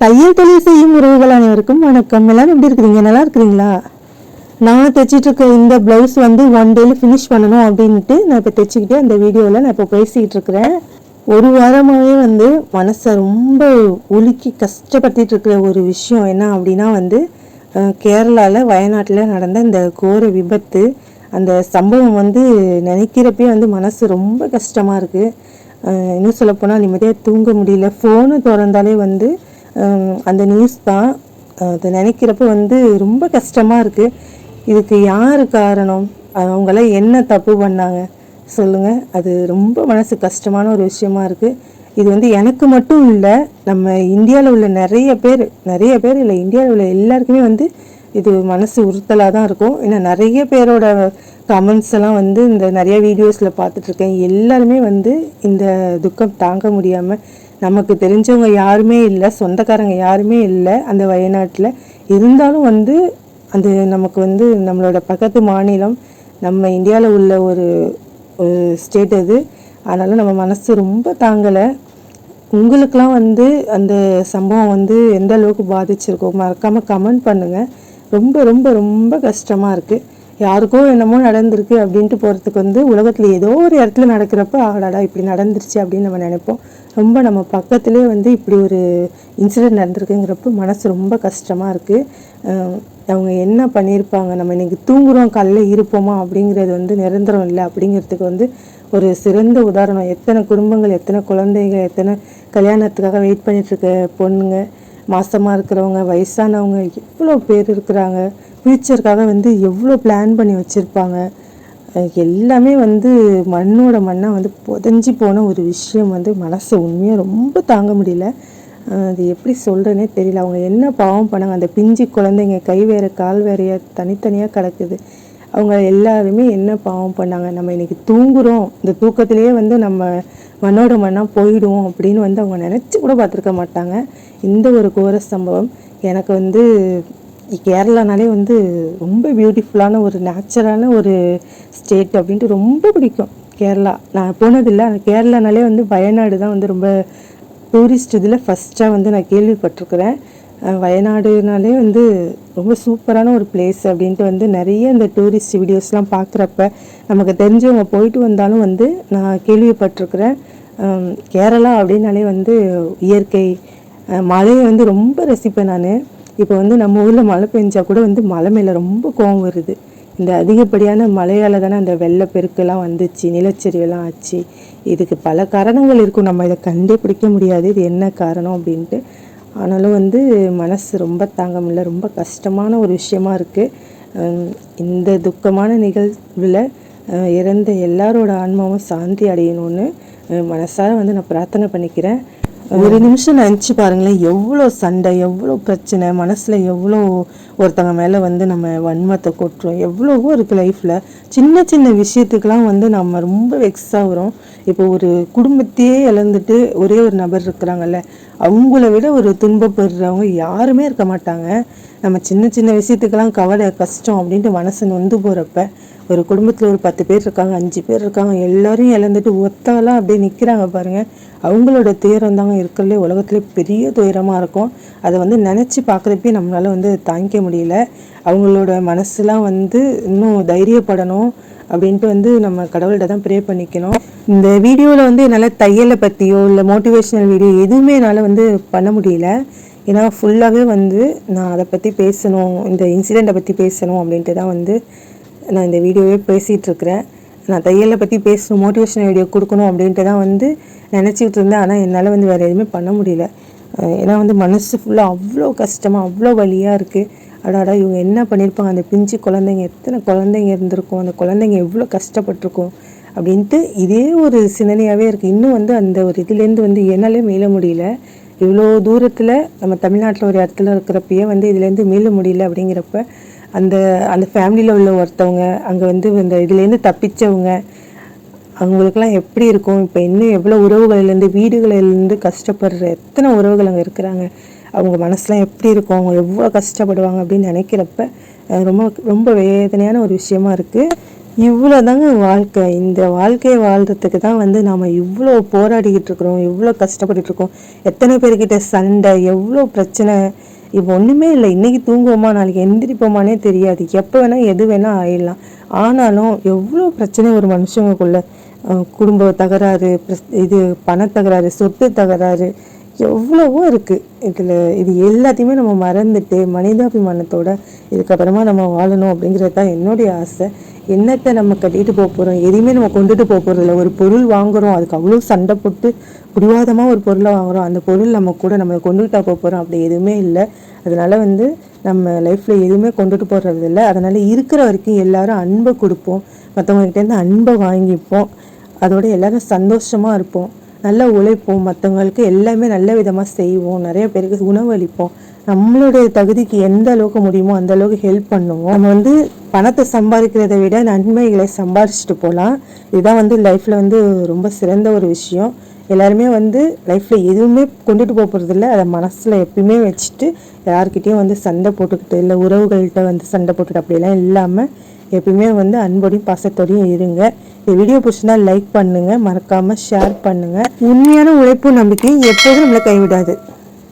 தையல் தொழில் செய்யும் உறவுகள் அனைவருக்கும் வணக்கம். எல்லாரும் எப்படி இருக்கிறீங்க? நல்லா இருக்கிறீங்களா? நான் தைச்சிட்டு இருக்க இந்த ப்ளவுஸ் வந்து ஒன் டேல ஃபினிஷ் பண்ணணும் அப்படின்ட்டு நான் இப்போ தைச்சிக்கிட்டே அந்த வீடியோவில் நான் இப்போ பேசிக்கிட்டு இருக்கிறேன். ஒரு வாரமாகவே வந்து மனசை ரொம்ப உலுக்கி கஷ்டப்படுத்திட்டு இருக்கிற ஒரு விஷயம் என்ன அப்படின்னா வந்து கேரளாவில் வயநாட்டில் நடந்த இந்த கோர விபத்து அந்த சம்பவம் வந்து நினைக்கிறப்பே வந்து மனசு ரொம்ப கஷ்டமாக இருக்குது இன்னும் சொல்லப்போனால் நிம்மதியாக தூங்க முடியல. ஃபோனு திறந்தாலே வந்து அந்த நியூஸ் தான். அதை நினைக்கிறப்ப வந்து ரொம்ப கஷ்டமாக இருக்குது இதுக்கு யார் காரணம்? அவங்களாம் என்ன தப்பு பண்ணாங்க? சொல்லுங்கள் அது ரொம்ப மனசு கஷ்டமான ஒரு விஷயமா இருக்குது இது வந்து எனக்கு மட்டும் இல்லை நம்ம இந்தியாவில் உள்ள நிறைய பேர் நிறைய பேர் இல்லை இந்தியாவில் உள்ள எல்லாருக்குமே வந்து இது மனசு உறுத்தலாக தான் இருக்கும். ஏன்னா நிறைய பேரோட கமெண்ட்ஸ் எல்லாம் வந்து இந்த நிறைய வீடியோஸில் பார்த்துட்ருக்கேன் எல்லாருமே வந்து இந்த துக்கம் தாங்க முடியாமல் நமக்கு தெரிஞ்சவங்க யாருமே இல்லை சொந்தக்காரங்க யாருமே இல்லை அந்த வயநாட்டில். இருந்தாலும் வந்து அது நமக்கு வந்து நம்மளோட பக்கத்து மாநிலம் நம்ம இந்தியாவில் உள்ள ஒரு ஒரு ஸ்டேட் அது. அதனால் நம்ம மனசு ரொம்ப தாங்கலை. உங்களுக்கெலாம் வந்து அந்த சம்பவம் வந்து எந்த அளவுக்கு பாதிச்சிருக்கோ மறக்காமல் கமெண்ட் பண்ணுங்கள் ரொம்ப ரொம்ப ரொம்ப கஷ்டமாக இருக்குது யாருக்கோ என்னமோ நடந்திருக்கு அப்படின்ட்டு போகிறதுக்கு வந்து உலகத்தில் ஏதோ ஒரு இடத்துல நடக்கிறப்ப ஆகடாடா இப்படி நடந்துருச்சு அப்படின்னு நம்ம நினைப்போம். ரொம்ப நம்ம பக்கத்துலேயே வந்து இப்படி ஒரு இன்சிடென்ட் நடந்திருக்குங்கிறப்ப மனசு ரொம்ப கஷ்டமாக இருக்குது அவங்க என்ன பண்ணியிருப்பாங்க? நம்ம இன்றைக்கி தூங்குகிறோம் காலைல இருப்போமா அப்படிங்கிறது வந்து நிரந்தரம் இல்லை அப்படிங்கிறதுக்கு வந்து ஒரு சிறந்த உதாரணம். எத்தனை குடும்பங்கள் எத்தனை குழந்தைங்க எத்தனை கல்யாணத்துக்காக வெயிட் பண்ணிகிட்ருக்க பொண்ணுங்க மாசமாக இருக்கிறவங்க வயசானவங்க எவ்வளோ பேர் இருக்கிறாங்க? ஃப்யூச்சருக்காக வந்து எவ்வளோ பிளான் பண்ணி வச்சுருப்பாங்க. எல்லாமே வந்து மண்ணோட மண்ணாக வந்து புதஞ்சி போன ஒரு விஷயம் வந்து மனசை உண்மையாக ரொம்ப தாங்க முடியல. அது எப்படி சொல்கிறேனே தெரியல. அவங்க என்ன பாவம் பண்ணாங்க அந்த பிஞ்சு குழந்தைங்க கை வேற கால் வேறையா தனித்தனியாக கிடக்குது. அவங்க எல்லாருமே என்ன பாவம் பண்ணாங்க நம்ம இன்றைக்கி தூங்குகிறோம் இந்த தூக்கத்திலேயே வந்து நம்ம மண்ணோட மண்ணாக போயிடுவோம் அப்படின்னு வந்து அவங்க நினச்சி கூட பார்த்துருக்க மாட்டாங்க. இந்த ஒரு கோர சம்பவம் எனக்கு வந்து கேரளானாலே வந்து ரொம்ப பியூட்டிஃபுல்லான ஒரு நேச்சுரலான ஒரு ஸ்டேட் அப்படின்ட்டு ரொம்ப பிடிக்கும். கேரளா. நான் போனதில்லை. ஆனால் கேரளானாலே வந்து வயநாடு தான் வந்து ரொம்ப டூரிஸ்ட் இதில் ஃபஸ்ட்டாக வந்து நான் கேள்விப்பட்டிருக்கிறேன். வயநாடுனாலே வந்து ரொம்ப சூப்பரான ஒரு பிளேஸ் அப்படின்ட்டு வந்து நிறைய இந்த டூரிஸ்ட் வீடியோஸ்லாம் பார்க்குறப்ப நமக்கு தெரிஞ்சவங்க போயிட்டு வந்தாலும் வந்து நான் கேள்விப்பட்டிருக்கிறேன். கேரளா அப்படின்னாலே வந்து இயற்கை மழையை வந்து ரொம்ப ரசிப்பேன் நான். இப்போ வந்து நம்ம ஊரில் மழை பெஞ்சா கூட வந்து மலை மேலே ரொம்ப கோவம் வருது. இந்த அதிகப்படியான மழையால் தானே அந்த வெள்ளப்பெருக்கெல்லாம் வந்துச்சு நிலச்சரிவெல்லாம் ஆச்சு. இதுக்கு பல காரணங்கள் இருக்கும். நம்ம இதை கண்டே பிடிக்க முடியாது. இது என்ன காரணம் அப்படின்ட்டு. ஆனாலும் வந்து மனசு ரொம்ப தாங்க முடியல ரொம்ப கஷ்டமான ஒரு விஷயமா இருக்குது இந்த துக்கமான நிகழ்வில் இறந்த எல்லாரோட ஆன்மாவும் சாந்தி அடையணும்னு மனசார வந்து நான் பிரார்த்தனை பண்ணிக்கிறேன். ஒரு நிமிஷம் நினச்சி பாருங்களேன் எவ்வளோ சண்டை எவ்வளோ பிரச்சனை மனசில் எவ்வளோ ஒருத்தவங்க மேலே வந்து நம்ம வன்மத்தை கொட்டுறோம் எவ்வளவோ இருக்குது லைஃப்பில் சின்ன சின்ன விஷயத்துக்கெலாம் வந்து நம்ம ரொம்ப வெக்ஸ் ஆகுறோம் இப்போ ஒரு குடும்பத்தையே இழந்துட்டு ஒரே ஒரு நபர் இருக்கிறாங்கல்ல அவங்கள விட ஒரு துன்பப்படுறவங்க யாருமே இருக்க மாட்டாங்க. நம்ம சின்ன சின்ன விஷயத்துக்கெல்லாம் கவலை கஷ்டம் அப்படின்ட்டு மனசு நொந்து போகிறப்ப ஒரு குடும்பத்தில் ஒரு பத்து பேர் இருக்காங்க அஞ்சு பேர் இருக்காங்க எல்லாரும் இழந்துட்டு ஒத்தாலாம் அப்படியே நிற்கிறாங்க பாருங்கள் அவங்களோட துயரம் தாங்க இருக்கிறதுலே உலகத்திலே பெரிய துயரமாக இருக்கும். அதை வந்து நினச்சி பார்க்குறப்பே நம்மளால் வந்து தாங்கிக்க முடியல. அவங்களோட மனசுலாம் வந்து இன்னும் தைரியப்படணும் அப்படின்ட்டு வந்து நம்ம கடவுள்கிட்ட தான் ப்ரே பண்ணிக்கணும். இந்த வீடியோவில் வந்து என்னால் தையலை பற்றியோ இல்லை மோட்டிவேஷனல் வீடியோ எதுவுமே என்னால் வந்து பண்ண முடியல. ஏன்னா ஃபுல்லாகவே வந்து நான் அதை பற்றி பேசணும் இந்த இன்சிடெண்ட்டை பற்றி பேசணும் அப்படின்ட்டு தான் வந்து நான் இந்த வீடியோவே பேசிகிட்ருக்கிறேன். நான் தையலை பற்றி பேசணும் மோட்டிவேஷனல் வீடியோ கொடுக்கணும் அப்படின்ட்டு தான் வந்து நினச்சிக்கிட்டு இருந்தேன் ஆனால் என்னால் வந்து வேறு எதுவுமே பண்ண முடியல. ஏன்னா வந்து மனசு ஃபுல்லாக அவ்வளோ கஷ்டமாக அவ்வளோ வழியாக இருக்குது அடாடா இவங்க என்ன பண்ணியிருப்பாங்க? அந்த பிஞ்சு குழந்தைங்க எத்தனை குழந்தைங்க இருந்திருக்கும்? அந்த குழந்தைங்க எவ்வளோ கஷ்டப்பட்டிருக்கும்? அப்படின்ட்டு இதே ஒரு சிந்தனையாகவே இருக்குது இன்னும் வந்து அந்த ஒரு இதுலேருந்து வந்து என்னாலே மீள முடியல. இவ்வளோ தூரத்தில் நம்ம தமிழ்நாட்டில் ஒரு இடத்துல இருக்கிறப்பயே வந்து இதுலேருந்து மீள முடியல அப்படிங்கிறப்ப அந்த அந்த ஃபேமிலியில் உள்ள ஒருத்தவங்க அங்கே வந்து இந்த இதுலேருந்து தப்பிச்சவங்க அவங்களுக்கெல்லாம் எப்படி இருக்கும்? இப்போ இன்னும் எவ்வளோ உறவுகளிலேருந்து வீடுகளிலேருந்து கஷ்டப்படுற எத்தனை உறவுகள் அங்கே இருக்கிறாங்க? அவங்க மனசுலாம் எப்படி இருக்கும்? அவங்க எவ்வளோ கஷ்டப்படுவாங்க அப்படின்னு நினைக்கிறப்ப ரொம்ப ரொம்ப வேதனையான ஒரு விஷயமா இருக்குது இவ்வளோ தாங்க வாழ்க்கை. இந்த வாழ்க்கையை வாழ்கிறதுக்கு தான் வந்து நாம் இவ்வளோ போராடிக்கிட்டு இருக்கிறோம் இவ்வளோ கஷ்டப்பட்டுட்டு இருக்கோம். எத்தனை பேர்கிட்ட சண்டை எவ்வளோ பிரச்சனை இப்போ ஒன்றுமே இல்லை. இன்றைக்கி தூங்குவோமா நாளைக்கு எந்திரிப்போமானே தெரியாது. எப்போ வேணால் எது வேணால் ஆயிடலாம். ஆனாலும் எவ்வளோ பிரச்சனை ஒரு மனுஷங்களுக்குள்ள? குடும்ப தகராறு இது பணத்தகராறு சொத்து தகராறு எவ்வளவோ இருக்குது இதில் இது எல்லாத்தையுமே நம்ம மறந்துட்டு மனிதாபிமானத்தோடு இதுக்கப்புறமா நம்ம வாழணும் அப்படிங்கிறது தான் என்னுடைய ஆசை. என்னத்தை நம்ம கட்டிட்டு போக போகிறோம் எதையுமே நம்ம கொண்டுட்டு போக போகிறதில்ல ஒரு பொருள் வாங்குறோம் அதுக்கு அவ்வளோ சண்டை போட்டு பிடிவாதமாக ஒரு பொருளை வாங்குறோம். அந்த பொருள் நம்ம கூட நம்ம கொண்டுகிட்டா போக போகிறோம் அப்படி எதுவுமே இல்லை. அதனால் வந்து நம்ம லைஃப்பில் எதுவுமே கொண்டுட்டு போகிறது இல்லை. அதனால் இருக்கிற வரைக்கும் எல்லாரும் அன்பை கொடுப்போம். மற்றவங்ககிட்டேருந்து அன்பை வாங்கிப்போம். அதோட எல்லாரும் சந்தோஷமாக இருப்போம். நல்லா உழைப்போம். மற்றவங்களுக்கு எல்லாமே நல்ல விதமாக செய்வோம். நிறைய பேருக்கு உணவளிப்போம் நம்மளுடைய தகுதிக்கு எந்த அளவுக்கு முடியுமோ அந்த அளவுக்கு ஹெல்ப் பண்ணுவோம். நம்ம வந்து பணத்தை சம்பாதிக்கிறத விட நன்மைகளை சம்பாதிச்சுட்டு போகலாம். இதுதான் வந்து லைஃப்பில் வந்து ரொம்ப சிறந்த ஒரு விஷயம். எல்லாருமே வந்து லைஃப்பில் எதுவுமே கொண்டுட்டு போக போகிறதில்ல அதை மனசில் எப்பயுமே வச்சுட்டு யார்கிட்டேயும் வந்து சண்டை போட்டுக்கிட்டு இல்லை உறவுகள்கிட்ட வந்து சண்டை போட்டுட்டு அப்படியெல்லாம் இல்லாமல் எப்பயுமே வந்து அன்போடையும் பாசத்தோடையும் இருங்க. இந்த வீடியோ பிடிச்சிருந்தா லைக் பண்ணுங்கள் மறக்காமல் ஷேர் பண்ணுங்கள் உண்மையான உழைப்பு நம்பிக்கையும் எப்போதும் நம்மளை கைவிடாது.